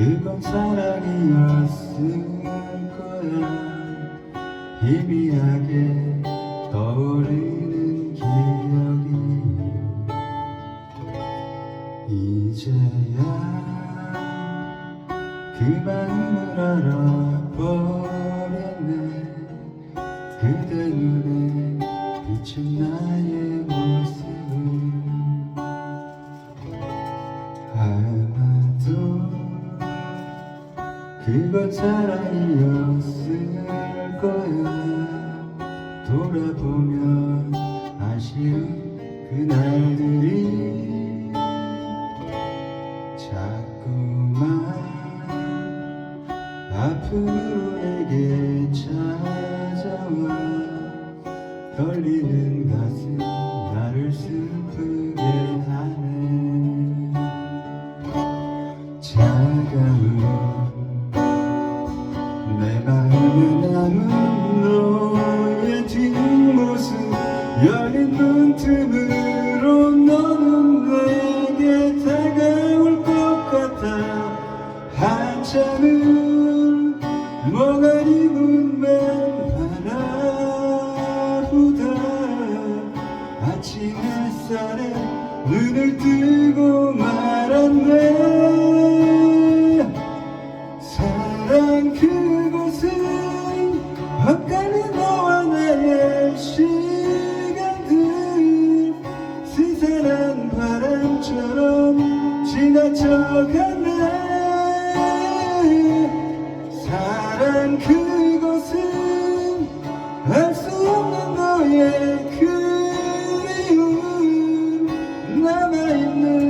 그건 사랑이었을 거야. 희미하게 떠오르는 기억이 이제야 그 마음을 알아버렸네. 그대 눈에 비친 나의 모습을 그건 사랑이었을 거야. 돌아보면 아쉬운 그날들이 자꾸만 아픔으로 내게 찾아와. 떨리는 가슴 나를 슬프 밤새는 멍하니 눈만 바라보다 아침 햇살에 눈을 뜨고 말았네. 사랑 그곳은 헛가는 너와 나의 시간들. 스산한 바람처럼 지나쳐갔네. Thank.